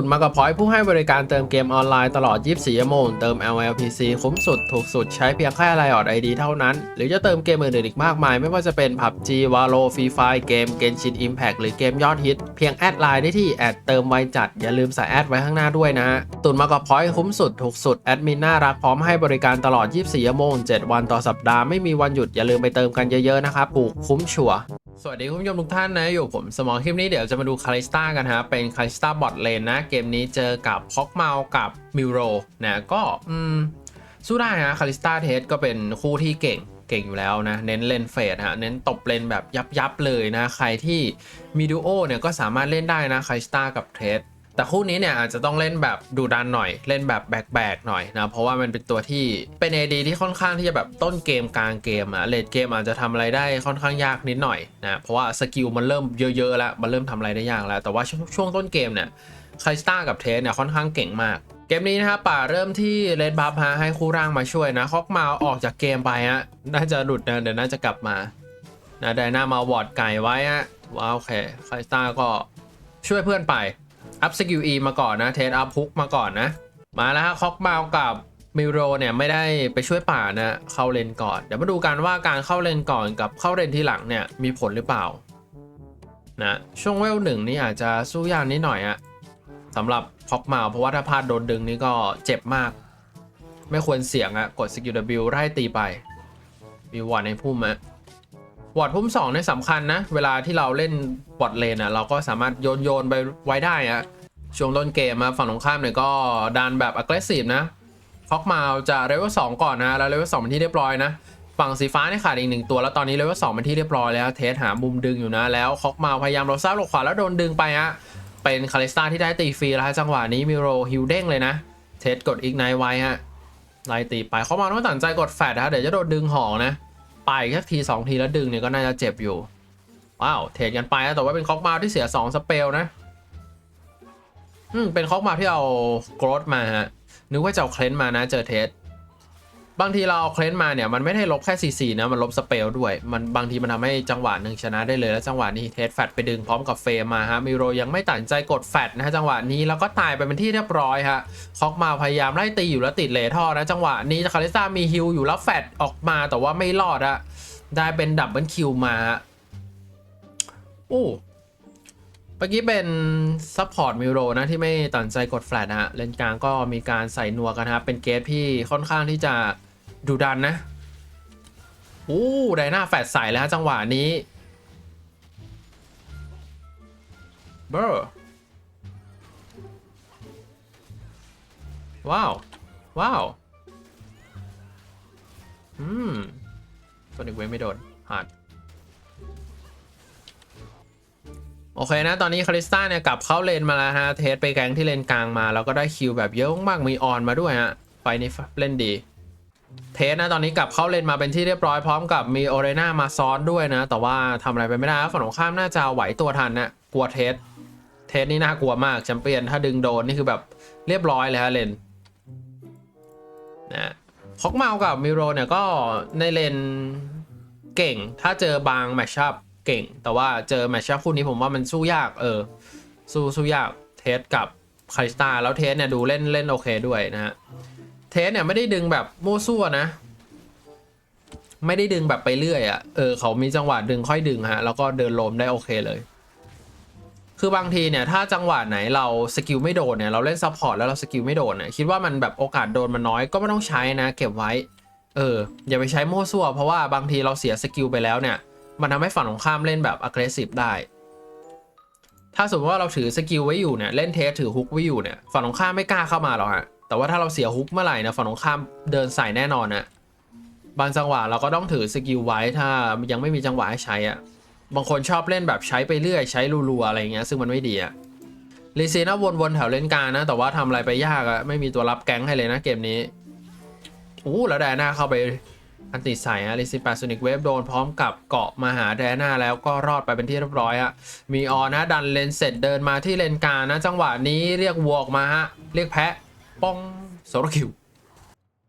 ตุนมากับพอยผู้ให้บริการเติมเกมออนไลน์ตลอด 24 ชั่วโมง เติม LLPC คุ้มสุด ถูกสุดใช้เพียงแค่ไลออดไอดีเท่านั้น หรือจะเติมเกมอื่นๆอีกมากมาย ไม่ว่าจะเป็น PUBG Valo Free Fire เกม Genshin Impact หรือเกมยอดฮิต เพียงแอดไลน์ได้ที่แอดเติมไวจัด อย่าลืมใส่แอดไว้ข้างหน้าด้วยนะฮะตุนมากับพอยคุ้มสุด ถูกสุด แอดมินน่ารักพร้อมให้บริการตลอด 24 ชั่วโมง 7 วันต่อสัปดาห์ไม่มีวันหยุดอย่าลืมไปเติมกันเยอะๆนะครับถูกคุ้มชัว สวัสดีคุณผู้ชมทุกท่านนะ อยู่ผมสมองคลิปนี้เดี๋ยวจะมาดูคาริสตากันฮะ เป็นคาริสตาบอทเลนนะ เกมนี้เจอกับพ็อกเมากับมิโรนะก็อืมสู้ได้นะคาริสตาเทสก็เป็นคู่ที่เก่งเก่งอยู่แล้วนะ เน้นเลนเฟดฮะเน้นตบเลนแบบยับยับเลยนะ ใครที่มีดูโอเนี่ยก็สามารถเล่นได้นะคาริสตากับเทส แต่คู่นี้เนี่ยอาจจะต้องเล่นแบบดูดันหน่อยเล่นแบบแบกๆหน่อยนะเพราะว่ามันเป็นตัวที่เป็น AD ที่ค่อนข้างที่จะแบบต้นเกมกลางเกมอะเลดเกมอาจจะทำอะไรได้ค่อนข้างยากนิดหน่อยนะเพราะว่าสกิลมันเริ่มเยอะๆแล้วมันเริ่มทำอะไรได้ยากแล้ว แต่ว่าช่วงช่วงต้นเกมเนี่ยคาสตากับเทสเนี่ยค่อนข้างเก่งมากเกมนี้นะครับป่าเริ่มที่เลดบัฟฮะให้คู่ร่างมาช่วยนะคอกมาออกจากเกมไปฮะน่าจะหลุดนะเดี๋ยวน่าจะกลับมานะไดนามาวอร์ดไก่ไว้ฮะว้าวโอเคคาสตาก็ช่วยเพื่อนไป อัพสกิล E มาก่อนนะเทสอัพฮุกมาก่อนนะ มาแล้วฮะคอกมากับมิโรเนี่ยไม่ได้ไปช่วยป่านะเข้าเลนก่อน เดี๋ยวมาดูกันว่าการเข้าเลนก่อนกับเข้าเลนทีหลังเนี่ยมีผลหรือเปล่านะช่วงเวลหนึ่งนี่อาจจะสู้ยากนิดหน่อยอะสำหรับคอกมาเพราะว่าถ้าพลาดโดนดึงนี่ก็เจ็บมาก ไม่ควรเสี่ยงอะกดสกิล W ไล่ตีไปมีวอร์ดในพุ่มอะ วอร์ดพุ่มสองเนี่ยสำคัญนะ เวลาที่เราเล่นบอทเลนอะเราก็สามารถโยนโยนไปไว้ได้อะช่วงต้นเกมมาฝั่งตรงข้ามเนี่ยก็ดันแบบ aggressive นะฟอกมาจะเลเวลสองก่อนนะ แล้วเลเวลสองเป็นที่เรียบร้อยนะ ฝั่งสีฟ้าเนี่ยขาดอีกหนึ่งตัว แล้วตอนนี้เลเวลสองเป็นที่เรียบร้อยแล้ว เทสหามุมดึงอยู่นะ แล้วคอกมาพยายามเราซ้ายหลบขวาแล้วโดนดึงไปฮะ เป็นคาริสตาที่ได้ตีฟรีแล้วจังหวะนี้มิโรฮิวเด้งเลยนะ เทสกดอีกไนไว้ฮะ ไล่ตีไปเขามาต้องตัดใจกดแฟดนะเดี๋ยวจะโดนดึงหอกนะ ไปแค่ทีสองทีแล้วดึงเนี่ยก็น่าจะเจ็บอยู่ ว้าวเทรดกันไปนะแต่ว่าเป็นคอกมาที่เสีย2สเปลนะ อืมเป็นคอกมาที่เอาโกรดมาฮะนึกว่าจะเอาเคลนมานะเจอเทส บางทีเราเอาเคลนมาเนี่ยมันไม่ได้ลบแค่4 4นะมันลบสเปลด้วย มันบางทีมันทำให้จังหวะหนึ่งชนะได้เลยแล้วจังหวะนี้เทสแฟดไปดึงพร้อมกับเฟรมมาฮะมิโรยังไม่ตัดใจกดแฟดนะฮะจังหวะนี้แล้วก็ตายไปเป็นที่เรียบร้อยฮะคอกมาพยายามไล่ตีอยู่แล้วติดเลท่อนะจังหวะนี้คาริซ่ามีฮิลอยู่แล้วแฟดออกมาแต่ว่าไม่รอดอะได้เป็นดับเบิลคิวมาโอ้เมื่อกี้เป็นซัพพอร์ตมิโรนะที่ไม่ตัดใจกดแฟลตนะฮะเลนกลางก็มีการใส่นัวกันนะเป็นเกมที่ค่อนข้างที่จะ ดุดันนะโอ้ไดนาแฟดใส่แล้วจังหวะนี้เบอร์ว้าว ว้าว อืมโซนิกเวฟไม่โดนหาดโอเคนะ ตอนนี้คาริสตาเนี่ยกลับเข้าเลนมาแล้วฮะ เทสไปแกงที่เลนกลางมา แล้วก็ได้คิวแบบเยอะมากมีออนมาด้วยฮะ ไฟนี้เล่นดี เทสนะตอนนี้กลับเข้าเลนมาเป็นที่เรียบร้อยพร้อมกับมีโอเรน่ามาซ้อนด้วยนะ แต่ว่าทำอะไรไปไม่ได้ฝั่งตรงข้ามน่าจะไหวตัวทันนะกลัวเทสเทสนี่น่ากลัวมากแชมเปี้ยนถ้าดึงโดนนี่คือแบบเรียบร้อยเลยฮะเลนนะฮอกเมากับมิโรเนี่ยก็ในเลนเก่ง ถ้าเจอบางแมชชัพเก่ง แต่ว่าเจอแมชชัพคู่นี้ผมว่ามันสู้ยากเออสู้สู้ยากเทสกับคาริสตาแล้วเทสเนี่ยดูเล่นเล่นโอเคด้วยนะฮะ เทสเนี่ยไม่ได้ดึงแบบโมั่วซั่วนะ ไม่ได้ดึงแบบไปเรื่อยอะ่ะ เออเขามีจังหวะดึงค่อยดึงฮะ แล้วก็เดินลมได้โอเคเลย คือบางทีเนี่ยถ้าจังหวะไหนเราสกิลไม่โดนเนี่ยเราเล่นซัพพอร์ตแล้วเราสกิลไม่โดนเนี่ยคิดว่ามันแบบโอกาสโดนมันน้อยก็ไม่ต้องใช้นะ เก็บไว้ เออ อย่าไปใช้โมั่วซั่ว เพราะว่าบางทีเราเสียสกิลไปแล้วเนี่ย มันทำให้ฝั่งตรงข้ามเล่นแบบ aggressive ได้ถ้าสมมติว่าเราถือสกิลไว้อยู่เนี่ยเล่นเทสถือฮุกไว้อยู่เนี่ยฝั่งตรงข้ามไม่กล้าเข้ามาหรอกฮะ แต่ว่าถ้าเราเสียฮุกเมื่อไหร่นะฝั่งตรงข้ามเดินใส่แน่นอนนะบางจังหวะเราก็ต้องถือสกิลไว้ถ้ายังไม่มีจังหวะให้ใช้อะบางคนชอบเล่นแบบใช้ไปเรื่อยใช้รัวๆอะไรเงี้ยซึ่งมันไม่ดีอะลีซีน่าวนๆแถวเล่นกลางนะ แต่ว่าทำอะไรไปยากอะไม่มีตัวรับแก๊งให้เลยนะเกมนี้อู้แล้วแดน่าเข้าไปอันติใส่ฮะลิซิแปซูนิกเวฟโดนพร้อมกับเกาะมาหาแดน่าแล้วก็รอดไปเป็นที่เรียบร้อยอะมีออนนะดันเลนเสร็จเดินมาที่เลนกลางนะ จังหวะนี้เรียกวัวออกมาฮะเรียกแพะ ป้องโซโลคิว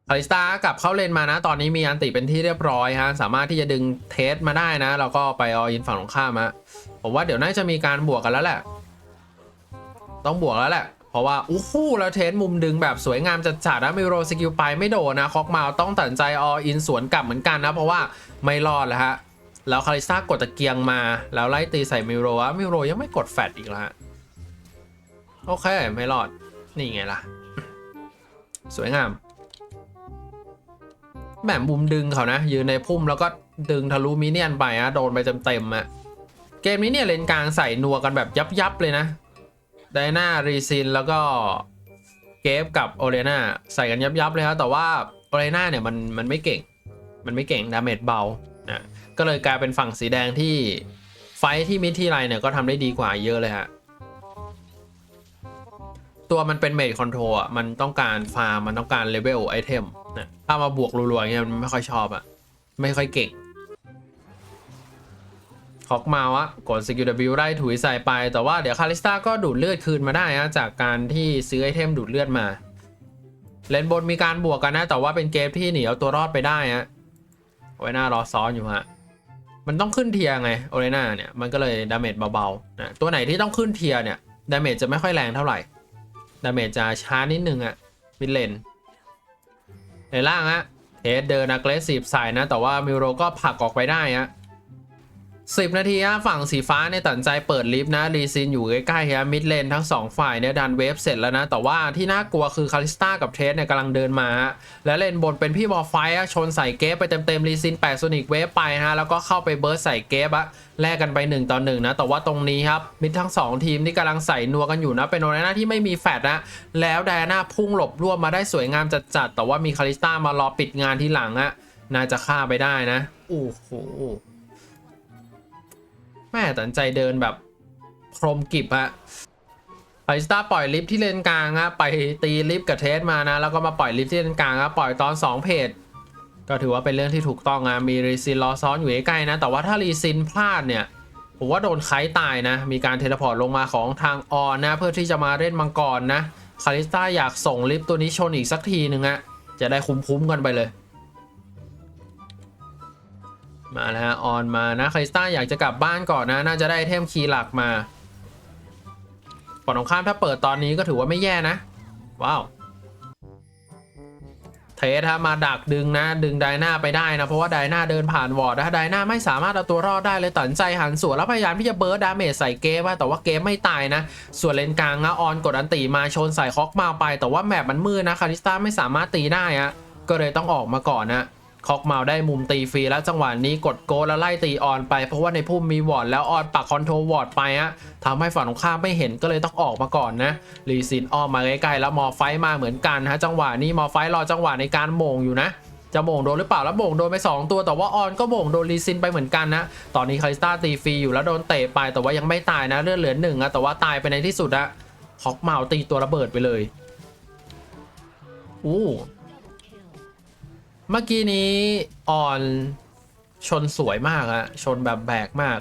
คาริสตากลับเข้าเลนมานะ ตอนนี้มีอันติเป็นที่เรียบร้อยฮะ สามารถที่จะดึงเทสมาได้นะ แล้วก็ไปออินฝั่งตรงข้ามฮะผมว่าเดี๋ยวน่าจะมีการบวกกันแล้วแหละ ต้องบวกแล้วแหละ เพราะว่าอู้หูแล้วเทสมุมดึงแบบสวยงามจัดๆนะมิโรสกิลไปไม่โดนนะคอกมาต้องตัดใจออินสวนกลับเหมือนกันนะ เพราะว่าไม่รอดแล้วฮะ แล้วคาริซ่ากดตะเกียงมา แล้วไล่ตีใส่มิโรวะมิโรยังไม่กดแฟดอีกแล้วฮะ โอเคไม่รอด นี่ไงล่ะ สวยงามแบบมุมดึงเขานะยืนในพุ่มแล้วก็ดึงทะลุมิเนี่ยนไปอะโดนไปเต็มๆอะเกมนี้เนี่ยเลนกลางใส่นัวกันแบบยับๆเลยนะไดนารีซินแล้วก็เกฟกับโอเลนาใส่กันยับยับๆเลยครับแต่ว่าโอเลนาเนี่ยมันมันไม่เก่ง มันไม่เก่งดาเมจเบานะก็เลยกลายเป็นฝั่งสีแดงที่ไฟท์ที่มิดที่ไรเนี่ยก็ทำได้ดีกว่าเยอะเลยฮะ ตัวมันเป็นเมจคอนโทรอะมันต้องการฟาร์มมันต้องการเลเวลไอเทมนะถ้ามาบวกรัวๆเงี้ยมันไม่ค่อยชอบอะ ไม่ค่อยเก่งฮอกมาวะกดสกิล W ได้ถุยใส่ไป แต่ว่าเดี๋ยวคาริสตาก็ดูดเลือดคืนมาได้นะจากการที่ซื้อไอเทมดูดเลือดมา เลนบนมีการบวกกันนะ แต่ว่าเป็นเกมที่หนีเอาตัวรอดไปได้ฮะโอเลน่ารอซ้อนอยู่ฮะมันต้องขึ้นเทียร์ไงโอเลน่าเนี่ยมันก็เลยดาเมจเบาๆนะตัวไหนที่ต้องขึ้นเทียร์เนี่ยดาเมจจะไม่ค่อยแรงเท่าไหร่ ดาเมจจะช้านิดนึงอะมิดเลนในล่างอะเทสเดินอะเกรสซีฟใส่นะ แต่ว่ามิโรก็ผลักออกไปได้อะ สิบนาทีฮะฝั่งสีฟ้าเนี่ยตัดใจเปิดลิฟต์นะรีซินอยู่ใกล้ๆฮะมิดเลนทั้งสองฝ่ายเนี่ยดันเวฟเสร็จแล้วนะ แต่ว่าที่น่ากลัวคือคาริสตากับเทสเนี่ยกำลังเดินมาฮะและเลนบนเป็นพี่บอลไฟอะชนใส่เกฟไปเต็มๆรีซินแปดโซนิกเวฟไปฮะแล้วก็เข้าไปเบิร์ดใส่เกฟอะแลกกันไป 1 ต่อ1นะแต่ว่าตรงนี้ครับมิดทั้ง 2 ทีมที่กำลังใส่นัวกันอยู่นะเป็นโอนาน่าที่ไม่มีแฟดนะแล้วไดอาน่าพุ่งหลบร่วบมาได้สวยงามจัดๆแต่ว่ามีคาริสตามารอปิดงานที่หลังอะน่าจะฆ่าไปได้นะโอ้โห แม่ตัดใจเดินแบบโครมกิบอะไอสตาปล่อยลิฟที่เลนกลางอะไปตีลิฟกับเทสมานะ แล้วก็มาปล่อยลิฟที่เลนกลางอะปล่อยตอน 2 เพจก็ถือว่าเป็นเรื่องที่ถูกต้องอะมีรีซินรอซ้อนอยู่ใกล้นะ แต่ว่าถ้ารีซินพลาดเนี่ยผมว่าโดนไคตายนะ มีการเทเลพอร์ตลงมาของทางออนนะ เพื่อที่จะมาเล่นมังกรนะคาริสตาอยากส่งลิฟต์ตัวนี้ชนอีกสักทีหนึ่งอะจะได้คุ้มๆกันไปเลย มาแล้วฮะออนมานะคาริสตาอยากจะกลับบ้านก่อนนะ น่าจะได้เทมคีย์หลักมาฝั่งตรงข้ามถ้าเปิดตอนนี้ก็ถือว่าไม่แย่นะ ว้าวเทสฮะมาดักดึงนะ ดึงไดนาไปได้นะ เพราะว่าไดนาเดินผ่านวอร์ดนะไดนาไม่สามารถเอาตัวรอดได้เลยตัดใจหันสวนแล้วพยายามที่จะเบิร์ดดาเมจใส่เกมว่าแต่ว่าเกมไม่ตายนะ ส่วนเลนกลางนะออนกดอันตีมาชนใส่คอกมาไป แต่ว่าแมปมันมืดนะคาริสตาไม่สามารถตีได้อะก็เลยต้องออกมาก่อนนะ คอกเมาได้มุมตีฟรีแล้วจังหวะนี้กดโกแล้วไล่ตีออนไป เพราะว่าในพุ่มมีวอร์ดแล้วออนปักคอนโทรวอร์ดไปอะทำให้ฝั่งตรงข้ามไม่เห็นก็เลยต้องออกมาก่อนนะรีซินออมมาใกล้ๆแล้วมอไฟมาเหมือนกันฮะจังหวะนี้มอไฟรอจังหวะในการโมงอยู่นะจะโมงโดนหรือเปล่าแล้วโมงโดนไป 2 ตัวแต่ว่าออนก็โมงโดนรีซินไปเหมือนกันนะ ตอนนี้คาริสตาตีฟรีอยู่แล้วโดนเตะไปแต่ว่ายังไม่ตายนะเลือดเหลือหนึ่งอะแต่ว่าตายไปในที่สุดอะฮอกเมาตีตัวระเบิดไปเลยอู้ เมื่อกี้นี้ออนชนสวยมากอะชนแบบแบกมาก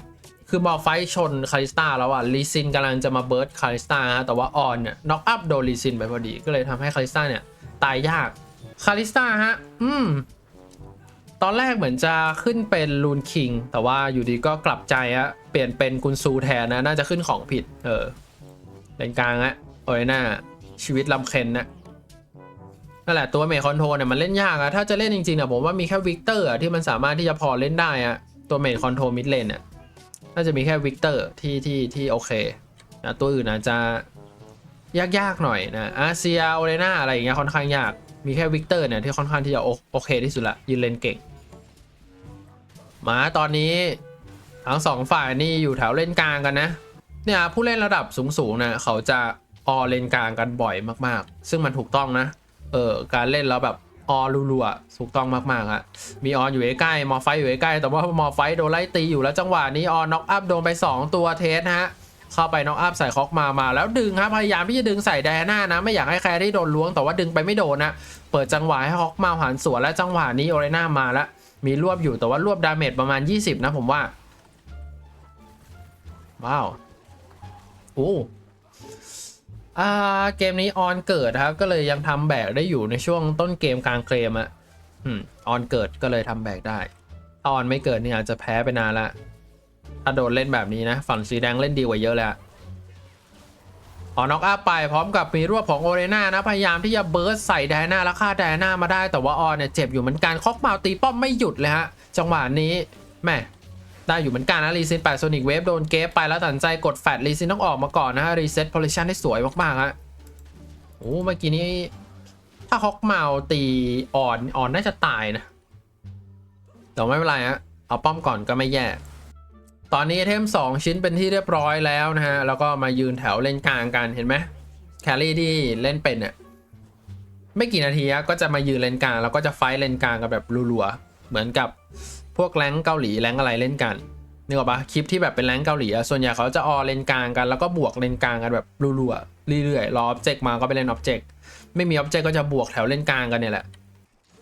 คือมอไฟชนคาริสตาแล้วอะลีซินกำลังจะมาเบิร์ดคาริสตาฮะแต่ว่าออนเนี่ยน็อกอัพโดนลีซินไปพอดี ก็เลยทำให้คาริสตาเนี่ยตายยากคาริสตาฮะ อืม ตอนแรกเหมือนจะขึ้นเป็นลูนคิง แต่ว่าอยู่ดีก็กลับใจฮะเปลี่ยนเป็นกุนซูแทนนะ น่าจะขึ้นของผิด เออเลนกลางฮะโอ้ยน่าชีวิตลำเค็นนะ นั่นแหละตัวเมคคอนโทรเนี่ยมันเล่นยากอะถ้าจะเล่นจริงๆเนี่ยผมว่ามีแค่วิกเตอร์อะที่มันสามารถที่จะพอเล่นได้อะตัวเมคคอนโทรมิดเลนเนี่ยน่าจะมีแค่วิกเตอร์ที่ที่ที่โอเคนะตัวอื่นอาจจะยากๆหน่อยนะอาเซียโอเลนาอะไรอย่างเงี้ยค่อนข้างยากมีแค่วิกเตอร์เนี่ยที่ค่อนข้างที่จะโอโอเคที่สุดละยืนเลนเก่งมาตอนนี้ทั้งสองฝ่ายนี่อยู่แถวเลนกลางกันนะเนี่ยผู้เล่นระดับสูงๆนะเขาจะออเลนกลางกันบ่อยมากๆ ซึ่งมันถูกต้องนะ เออการเล่นแล้วแบบออรัวๆถูกต้องมากๆอะมีออนอยู่ใกล้มอไฟอยู่ใกล้แต่ว่ามอไฟโดนไล่ตีอยู่แล้วจังหวะนี้ออนน็อกอัพโดนไป 2 ตัวเทสฮะเข้าไปน็อกอัพใส่คอกมามา แล้วดึงครับพยายามที่จะดึงใส่ไดน่านะ ไม่อยากให้ใครได้โดนล้วงแต่ว่าดึงไปไม่โดนนะเปิดจังหวะให้ฮอกมาหันสวนและจังหวะนี้โอเรน่ามาแล้วมีรวบอยู่แต่ว่ารวบดาเมจประมาณ 20 นะผมว่าว้าวโอ้ อ่าเกมนี้ออนเกิดครับ ก็เลยยังทำแบกได้อยู่ในช่วงต้นเกมกลางเกมอะอืมออนเกิดก็เลยทำแบกได้ถ้าออนไม่เกิดเนี่ยอาจจะแพ้ไปนานละถ้าโดนเล่นแบบนี้นะ ฝั่งสีแดงเล่นดีกว่าเยอะเลยอะออน็อกอัพไปพร้อมกับมีรวบของโอเรน่านะ พยายามที่จะเบิร์สใส่ไดน่าแล้วฆ่าไดน่ามาได้แต่ว่าออนเนี่ยเจ็บอยู่เหมือนกันคอกเมาตีป้อมไม่หยุดเลยฮะจังหวะนี้แม่ ได้อยู่เหมือนกันนะรีซินแปดโซนิกเวฟโดนเกฟไปแล้วตัดใจกดแฟดรีซินต้องออกมาก่อนนะฮะรีเซ็ตโพลิชันได้สวยมากๆฮะโอ้เมื่อกี้นี้ ถ้าฮอกเมาตีอ่อนอ่อนน่าจะตายนะแต่ไม่เป็นไรฮะเอาป้อมก่อนก็ไม่แย่ตอนนี้เทม 2 ชิ้นเป็นที่เรียบร้อยแล้วนะฮะ แล้วก็มายืนแถวเล่นกลางกันเห็นไหมแครี่ที่เล่นเป็นเนี่ยไม่กี่นาทีก็จะมายืนเลนกลาง แล้วก็จะไฟเลนกลางกันแบบรัวๆ เหมือนกับพวกแรงค์เกาหลีแรงค์อะไรเล่นกันนึกออกปะคลิปที่แบบเป็นแรงค์เกาหลีอะส่วนใหญ่เขาจะออเลนกลางกันแล้วก็บวกเลนกลางกันแบบรัวๆเรื่อยๆรอออบเจกต์มาก็ไปเล่นออบเจกต์ไม่มีออบเจกต์ก็จะบวกแถวเลนกลางกันเนี่ยแหละ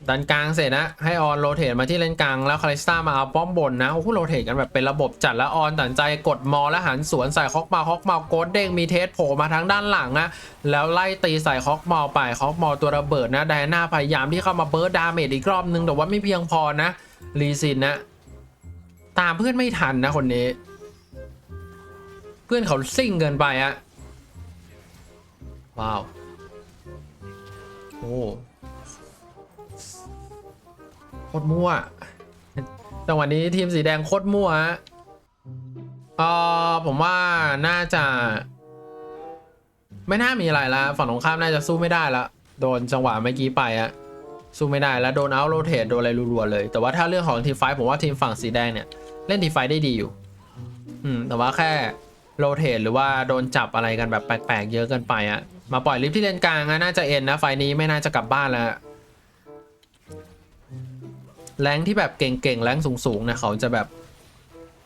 ดันกลางเสร็จนะ ให้ออนโรเตทมาที่เลนกลางแล้วคาริสตามาเอาป้อมบนนะโอ้โหโรเตทกันแบบเป็นระบบจัดแล้วออนตัดใจกดมอแล้วหันสวนใส่คอกมาคอกมาโกดเด้งมีเทสโผล่มาทางด้านหลังนะแล้วไล่ตีใส่คอกมอไปคอกมอตัวระเบิดนะไดอาน่าพยายามที่เข้ามาเบิร์ดดาเมจอีกรอบนึงแต่ว่าไม่เพียงพอนะลีซินนะ ตามเพื่อนไม่ทันนะคนนี้ เพื่อนเขาซิ่งเกินไปอะว้าวโอ้ โคตรมั่วจังหวะนี้ทีมสีแดงโคตรมั่วฮะเออผมว่าน่าจะ ไม่น่ามีอะไรล้วฝั่งตรงข้ามน่าจะสู้ไม่ได้ล้วโดนจังหวะเมื่อกี้ไปอะสู้ไม่ได้แล้วโดนเอาโรเทตโดนอะไรรัวๆเลย แต่ว่าถ้าเรื่องของทีมไฟผมว่าทีมฝั่งสีแดงเนี่ย เล่นทีไฟได้ดีอยู่ อืมแต่ว่าแค่โรเทตหรือว่าโดนจับอะไรกันแบบแปลกๆเยอะเกินไปอะมาปล่อยลิฟที่เลนกลางน่าจะเอ็นนะไฟนี้ไม่น่าจะกลับบ้านแล้ว แรงที่แบบเก่งๆแรงสูงๆนี่ยเขาจะแบบ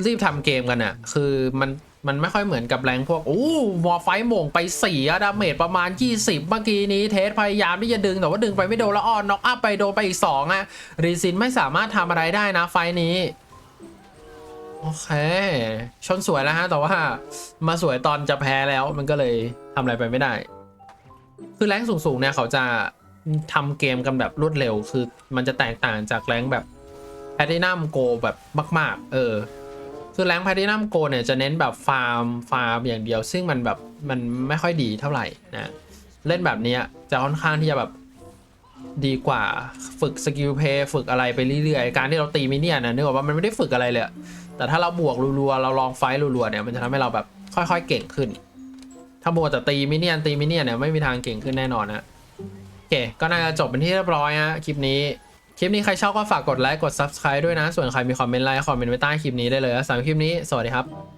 รีบทำเกมกันอะคือมันมันไม่ค่อยเหมือนกับแรงพวกโอ้วอไฟท์โมงไปสี่อะดาเมจประมาณ 20 เมื่อกี้นี้เทสพยายามที่จะดึงแต่ว่าดึงไปไม่โดนแล้วออนน็อกอัพไปโดนไปอีก 2อะรีซินไม่สามารถทำอะไรได้นะไฟนี้ โอเค ชนสวยแล้วฮะ แต่ว่ามาสวยตอนจะแพ้แล้วมันก็เลยทำอะไรไปไม่ได้ คือแรงสูงๆเนี่ยเขาจะ ทำเกมกันแบบรวดเร็ว คือมันจะแตกต่างจากแรงแบบแพทินัมโกแบบมาก ๆ เออ คือแรงแพทินัมโกเนี่ยจะเน้นแบบฟาร์มฟาร์มอย่างเดียว ซึ่งมันแบบมันไม่ค่อยดีเท่าไหร่นะ เล่นแบบนี้จะค่อนข้างที่จะแบบดีกว่าฝึกสกิลเพย์ฝึกอะไรไปเรื่อยๆ การที่เราตีมินเนี่ยนนะนึกว่ามันไม่ได้ฝึกอะไรเลย แต่ถ้าเราบวกรัวๆเราลองไฟท์รัวๆเนี่ยมันจะทำให้เราแบบค่อยๆเก่งขึ้น ถ้าบวกแต่ตีมินเนี่ยตีมินเนี่ยเนี่ยไม่มีทางเก่งขึ้นแน่นอนนะ เคก็น่าจะจบเป็นที่เรียบร้อยฮะคลิปนี้คลิปนี้ใครชอบก็ฝากกดไลค์กด Subscribe ด้วยนะ ส่วนใครมีคอมเมนต์ไลค์คอมเมนต์ไว้ใต้คลิปนี้ได้เลยสำหรับคลิปนี้สวัสดีครับ